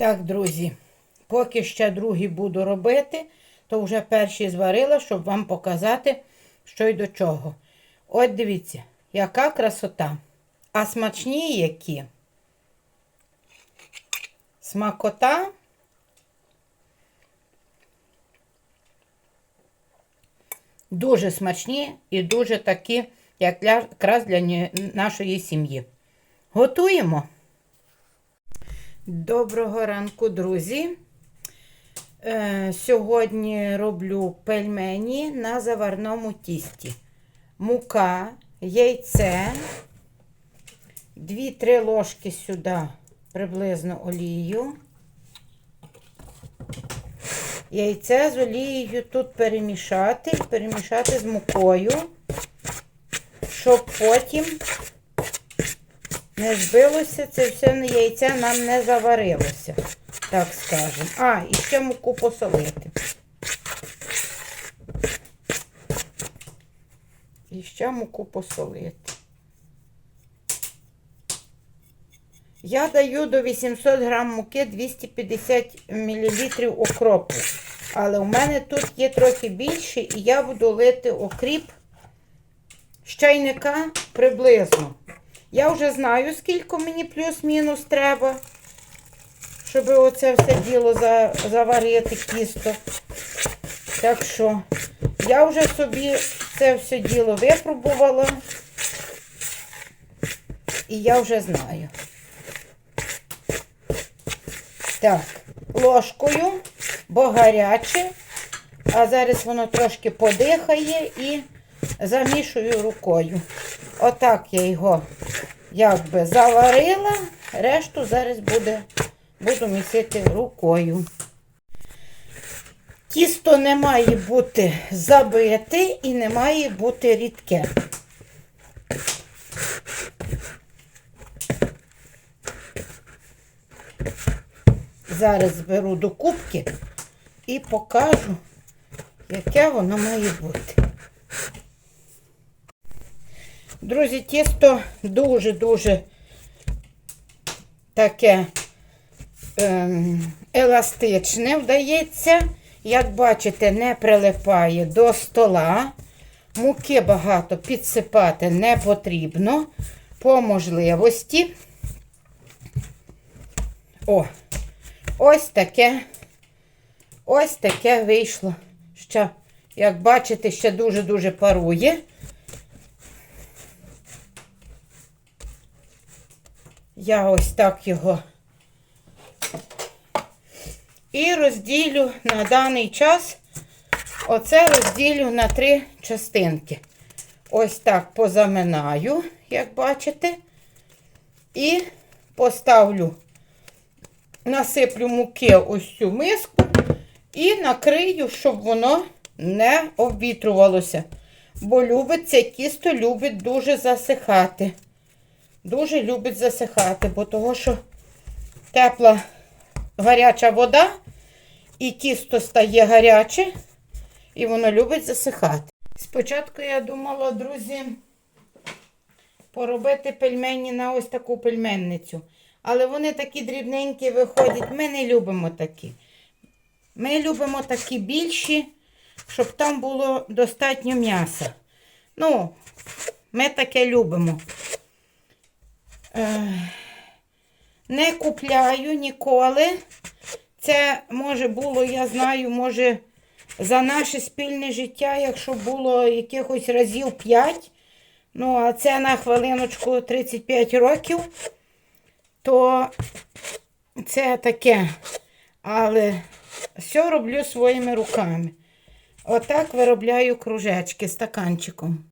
Так, друзі, поки ще другі буду робити, то вже перші зварила, щоб вам показати, що й до чого. От дивіться, яка красота. А смачні які. Смакота. Дуже смачні і дуже такі, як якраз для нашої сім'ї. Готуємо. Доброго ранку, друзі. Е, сьогодні роблю пельмені на заварному тісті. Мука, яйце, 2-3 ложки сюди приблизно олію. Яйце з олією тут перемішати, перемішати з мукою, щоб потім не збилося, це все на яйце нам не заварилося, так скажемо. А, і ще муку посолити. І ще муку посолити. Я даю до 800 грам муки 250 мл окропу. Але у мене тут є трохи більше, і я буду лити окріп чайника приблизно. Я вже знаю, скільки мені плюс-мінус треба, щоб оце все діло заварити тісто. Так що я вже собі це все діло випробувала. І я вже знаю. Так, ложкою, бо гаряче, а зараз воно трошки подихає і замішую рукою. Отак я його якби заварила, решту зараз буде, буду місити рукою. Тісто не має бути забите і не має бути рідке. Зараз зберу до кубки і покажу, яке воно має бути. Друзі, тісто дуже-дуже таке ем, еластичне вдається. Як бачите, не прилипає до стола. Муки багато підсипати не потрібно по можливості. О, ось таке, ось таке вийшло. Ще, як бачите, ще дуже-дуже парує. Я ось так його і розділю на даний час. Оце розділю на три частинки. Ось так позаминаю, як бачите, і поставлю, насиплю муки ось цю миску і накрию, щоб воно не обвітрувалося. Бо любить це тісто любить дуже засихати. Дуже любить засихати, бо того, що тепла гаряча вода, і тісто стає гаряче, і воно любить засихати. Спочатку я думала, друзі, поробити пельмені на ось таку пельменницю. Але вони такі дрібненькі виходять. Ми не любимо такі. Ми любимо такі більші, щоб там було достатньо м'яса. Ну, ми таке любимо. Е, Не купляю ніколи. Це може було, я знаю, може за наше спільне життя, якщо було якихось разів 5, ну, а це на хвилиночку 35 років, то це таке. Але все роблю своїми руками. Отак виробляю кружечки стаканчиком.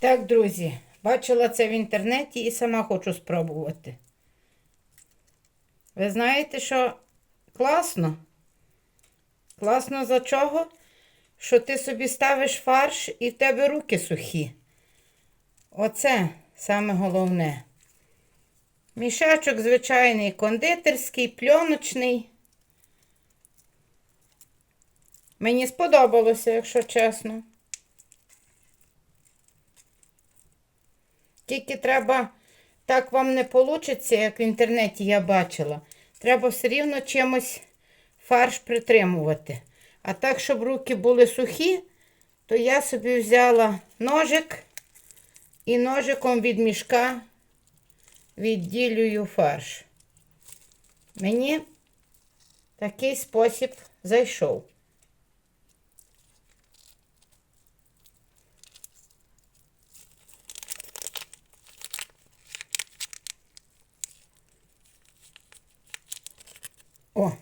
Так, друзі, бачила це в інтернеті і сама хочу спробувати. Ви знаєте, що класно? Класно за чого? Що ти собі ставиш фарш і в тебе руки сухі. Оце саме головне. Мішечок звичайний кондитерський, пльоночний. Мені сподобалося, якщо чесно. Тільки треба, так вам не вийде, як в інтернеті я бачила. треба все рівно чимось фарш притримувати. А так, щоб руки були сухі, то я собі взяла ножик і ножиком від мішка відділюю фарш. Мені такий спосіб зайшов. О.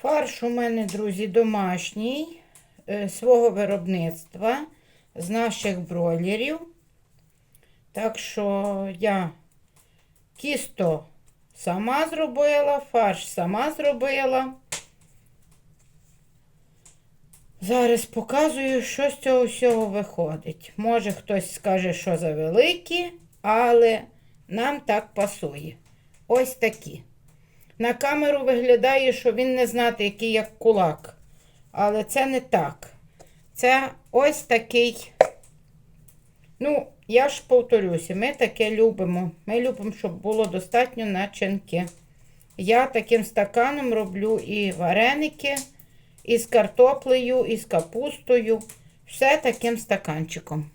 Фарш у мене, друзі, домашній, е, свого виробництва, з наших бройлерів. Так що я тісто сама зробила, фарш сама зробила. Зараз показую, що з цього всього виходить. Може хтось скаже, що за великі, але нам так пасує. Ось такі. На камеру виглядає, що він не знати, який як кулак. Але це не так. Це ось такий. Ну, я ж повторюся, ми таке любимо. Ми любимо, щоб було достатньо начинки. Я таким стаканом роблю і вареники, і з картоплею, і з капустою. Все таким стаканчиком.